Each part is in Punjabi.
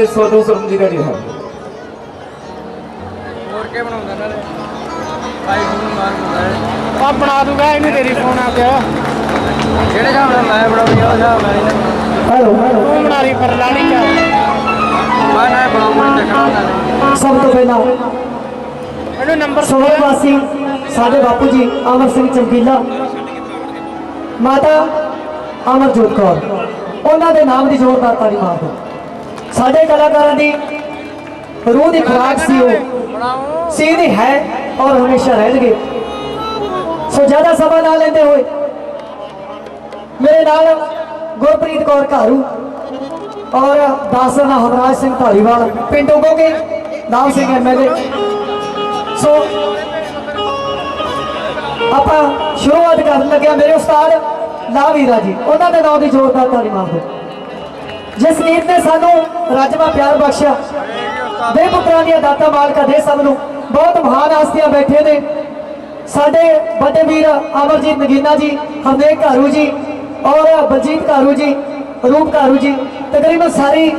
ਤੇ ਸੋਨੂ ਸਰਮਜੀਤ ਜੀ ਹੈ। ਹੋਰ ਕੀ ਬਣਾਉਂਦਾ ਨੇ ਆਈਫੋਨ ਮਾਰ ਹੁੰਦਾ ਹੈ। ਆ ਬਣਾ ਦੂਗਾ ਇਹਨੂੰ ਤੇਰੀ ਫੋਨ ਆ ਜਿਹੜੇ ਹਿਸਾਬ ਨਾਲ ਮੈਂ ਬਣਾਉਂਦੀ ਉਹ ਹਿਸਾਬ ਨਾਲ ਹੈਲੋ ਹੈਲੋ ਤੂੰ ਬਣਾ ਲਈ ਪਰ ਲਾਣੀ ਚਾ ਮੈਂ ਨਾ ਬਣਾਉਂਦਾ ਚੱਕਣਾ ਸਭ ਤੋਂ ਪਹਿਲਾਂ ਇਹਨੂੰ ਨੰਬਰ ਸੋਹਣ ਵਾਸੀ ਸਾਡੇ ਬਾਪੂ ਜੀ ਅਮਰ ਸਿੰਘ ਚਮਕੀਲਾ ਮਾਤਾ ਅਮਰਜੋਤ ਕੌਰ। ਉਹਨਾਂ ਦੇ ਨਾਮ ਦੀ ਜ਼ੋਰਦਾਰ ਤਾੜੀ ਮਾਰ ਦਿਓ। ਸਾਡੇ ਕਲਾਕਾਰਾਂ ਦੀ ਰੂਹ ਦੀ ਖੁਰਾਕ ਸੀ ਉਹ। ਬਣਾਓ ਸੀ ਹੈ ਔਰ ਹਮੇਸ਼ਾ ਰਹਿਣਗੇ। ਸੋ ਜ਼ਿਆਦਾ ਸਮਾਂ ਨਾ ਲੈਂਦੇ ਹੋਏ ਮੇਰੇ ਨਾਲ ਗੁਰਪ੍ਰੀਤ ਕੌਰ ਘਾਰੂ ਔਰ ਦਾਸਨਾ ਹਮਰਾਜ ਸਿੰਘ ਧਾਲੀਵਾਲ ਪਿੰਡ ਉਗੋਗੇ ਨਾਮ ਸਿੰਘ ਐਮਐਲਏ ਸੋ ਆਪਾਂ ਸ਼ੁਰੂਆਤ ਕਰਨ ਲੱਗਿਆ ਮੇਰੇ ਉਸਤਾਦ ਲਾਵੀਰਾ ਜੀ, ਉਹਨਾਂ ਦੇ ਨਾਮ ਦੀ ਜ਼ੋਰਦਾਰ ਤਾੜੀ ਮਾਰ ਦਿਓ ਜਿਸ ਵੀਰ ਨੇ ਸਾਨੂੰ ਰਾਜਮਾ ਪਿਆਰ ਬਖਸ਼ਿਆ। ਦੇ ਪੁੱਤਰਾਂ ਦੀਆਂ ਦਾਤਾ ਮਾਲਕਾ ਦੇ ਸਭ ਨੂੰ ਬਹੁਤ ਮਹਾਨ ਹਸਤੀਆਂ ਬੈਠੇ ਨੇ। ਸਾਡੇ ਵੱਡੇ ਵੀਰ ਅਮਰਜੀਤ ਨਗੀਨਾ ਜੀ, ਹਰਨੇਕ ਘਾਰੂ ਜੀ ਔਰ ਬਲਜੀਤ ਘਾਰੂ ਜੀ, ਰੂਪ ਘਾਰੂ ਜੀ, ਤਕਰੀਬਨ ਸਾਰੀ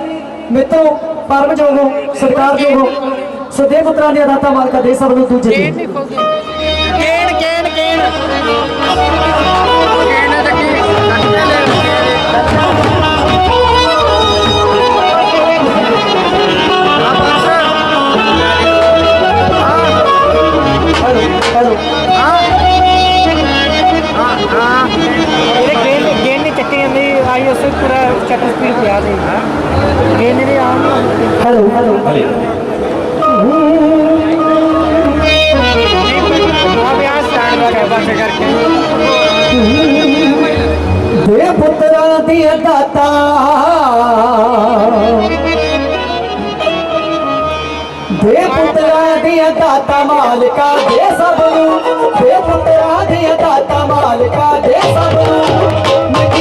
ਮਿੱਤਰੋ ਪਰਮਜੋਗੋ ਸਰਕਾਰਯੋਗੋ ਸੋ ਦੇ ਪੁੱਤਰਾਂ ਦੀਆਂ ਦਾਤਾ ਮਾਲਕਾ ਦੇ ਸਭ ਨੂੰ ਦੂਜੇ ਕੇਨ ਕੇਨ ਕੇਨ ਕੇਨ ਦੇ ਪੁੱਤਰਾਂ ਦੀ ਦਾਤਾ। ਦੇ ਪੁੱਤਰਾਂ ਦੀ ਦਾਤਾ ਮਾਲਕਾ ਦੇ ਸਭ ਨੂੰ। ਦੇ ਪੁੱਤਰਾਂ ਦੀ ਦਾਤਾ ਮਾਲਕਾ ਦੇ ਸਭ ਨੂੰ।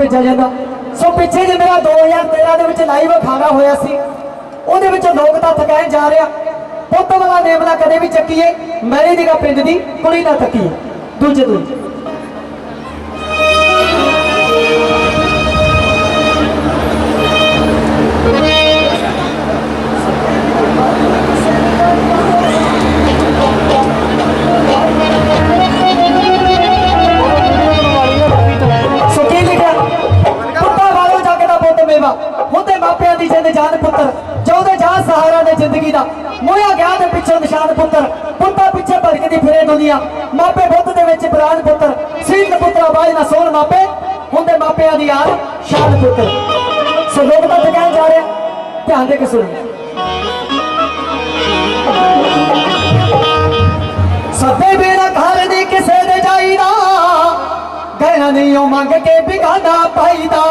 ਭੇਜਿਆ ਜਾਂਦਾ। ਸੋ ਪਿੱਛੇ ਜੇ ਮੇਰਾ 2013 ਦੇ ਵਿੱਚ ਲਾਈਵ ਅਖਾੜਾ ਹੋਇਆ ਸੀ, ਉਹਦੇ ਵਿੱਚ ਲੋਕ ਤਾਂ ਥਕਾਏ ਜਾ ਰਿਹਾ, ਪੁੱਤ ਵਾਲਾ ਨੇਮਲਾ ਕਦੇ ਵੀ ਚੱਕੀਏ ਮੈਰੀ ਦੀ ਪਿੰਡ ਦੀ, ਕੁੜੀ ਨਾ ਤੱਕੀ ਦੂਜੇ ਦੂਜੇ। ਹੁੰਦੇ ਮਾਪਿਆਂ ਦੀ ਯਾਦ ਸ਼ਾਨ ਪੁੱਤਰ। ਸੋ ਲੋਕ ਤਾਂ ਕਹਿਣ ਜਾ ਰਿਹਾ ਧਿਆਨ ਦੇ ਕੇ ਸੁਣੋ। ਸੱਦੇ ਮੇਰਾ ਘਰ ਦੀ ਕਿਸੇ ਦੇ ਜਾਈਦਾ, ਗਹਿਣਾ ਨਹੀਂ ਉਹ ਮੰਗ ਕੇ ਬਿਗਾਨਾ ਪਾਈਦਾ।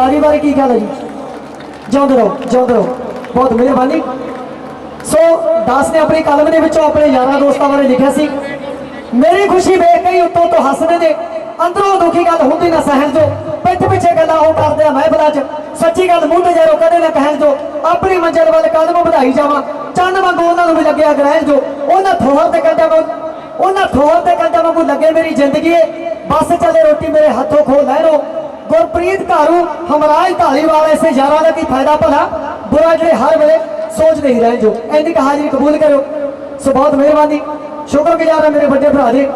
ਤਾਲੀ ਬਾਰੇ ਕੀ ਕਹਿਣਾ ਜੀ? ਜਿਉਂਦੇ ਰਹੋ ਜਿਉਂਦੇ ਰਹੋ। ਬਹੁਤ ਮਿਹਰਬਾਨੀ। ਸੋ, ਦਾਸ ਨੇ ਆਪਣੀ ਕਲਮ ਦੇ ਵਿੱਚੋਂ ਆਪਣੇ ਯਾਰਾਂ ਦੋਸਤਾਂ ਬਾਰੇ ਲਿਖਿਆ ਸੀ। ਮੇਰੀ ਖੁਸ਼ੀ ਵੇਖ ਕੇ ਉੱਤੋਂ ਤੋਂ ਹੱਸਦੇ ਨੇ। ਅੰਦਰੋਂ ਦੁਖੀ ਗੱਲ ਹੁੰਦੀ ਨਾ ਸਹਿਣ ਜੋ। ਪਿੱਠ ਪਿੱਛੇ ਗੱਲਾਂ ਉਹ ਕਰਦੇ ਆ ਮਹਿਫਲਾਂ 'ਚ। ਸੱਚੀ ਗੱਲ ਮੂੰਹ ਤੇ ਜਾਰੋ ਕਦੇ ਨਾ ਕਹਿਣ ਜੋ। ਆਪਣੀ ਮੰਜ਼ਿਲ ਵੱਲ ਕਦਮ ਵਧਾਈ ਜਾਵਾਂ। ਚੰਨ ਵਾਂਗੂ ਉਹਨਾਂ ਨੂੰ ਵੀ ਲੱਗਿਆ ਗ੍ਰਹਿਣ ਜੋ। ਉਹਨਾਂ ਥੋਹਰ ਤੇ ਕੰਡਾ ਵਾਂਗੂ ਉਹਨਾਂ ਥੋਹਰ ਤੇ ਕੰਡਾ ਵਾਂਗੂ ਲੱਗੇ ਮੇਰੀ ਜ਼ਿੰਦਗੀ ਏ। ਬਸ ਚੱਲੇ ਰੋਟੀ ਮੇਰੇ ਹੱਥੋਂ ਖੋ ਲੈਣੋ ਗੁਰਪ੍ਰੀਤ ਘਾਰੂ ਹਮਰਾਜ ਢਾਲੀਵਾਲ ਐਸੇ ਯਾਰਾਂ ਦਾ ਕੀ ਫਾਇਦਾ ਭਲਾ? ਬੁਰਾ ਜਿਹੜੇ ਹਰ ਵੇਲੇ ਸੋਚਦੇ ਹੀ ਰਹਿ ਜੋ। ਇੰਨੀ ਹਾਜ਼ਰੀ ਕਬੂਲ ਕਰੋ ਸੋ ਬਹੁਤ ਮਿਹਰਬਾਨੀ। ਸ਼ੁਕਰਗੁਜ਼ਾਰ ਹਾਂ ਮੇਰੇ ਵੱਡੇ ਭਰਾ ਦੇ,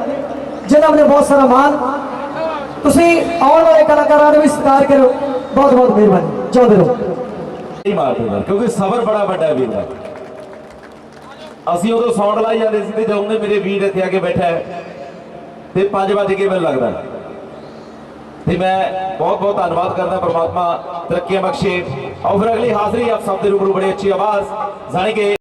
ਜਿਨ੍ਹਾਂ ਨੇ ਬਹੁਤ ਸਾਰਾ ਮਾਣ। ਤੁਸੀਂ ਆਉਣ ਵਾਲੇ ਕਲਾਕਾਰਾਂ ਦਾ ਵੀ ਸਤਿਕਾਰ ਕਰੋ ਬਹੁਤ ਬਹੁਤ ਮਿਹਰਬਾਨੀ। ਚਾਹੁੰਦੇ ਰਹੋ। ਨਹੀਂ ਮਾਰਦੇ ਕਿਉਂਕਿ ਸਬਰ ਬੜਾ ਵੱਡਾ ਵੀਰ ਹੈ। ਅਸੀਂ ਉਦੋਂ ਸੌਂਡ ਲਾਈ ਜਾਂਦੇ ਸੀ ਤੇ ਜਦੋਂ ਮੇਰੇ ਵੀਰ ਇੱਥੇ ਆ ਕੇ ਬੈਠਾ ਹੈ, ਤੇ 5 ਵਜੇ ਕੇ ਮੈਨੂੰ ਲੱਗਦਾ। ਤੇ ਮੈਂ ਬਹੁਤ ਬਹੁਤ ਧੰਨਵਾਦ ਕਰਦਾ ਪ੍ਰਮਾਤਮਾ ਤਰੱਕੀਆਂ ਬਖਸ਼ੇ। ਔਰ ਫਿਰ ਅਗਲੀ ਹਾਜ਼ਰੀ ਆਪ ਸਭ ਦੇ ਰੂਬਰੂ ਬੜੀ ਅੱਛੀ ਆਵਾਜ਼, ਜਾਣੀ ਕਿ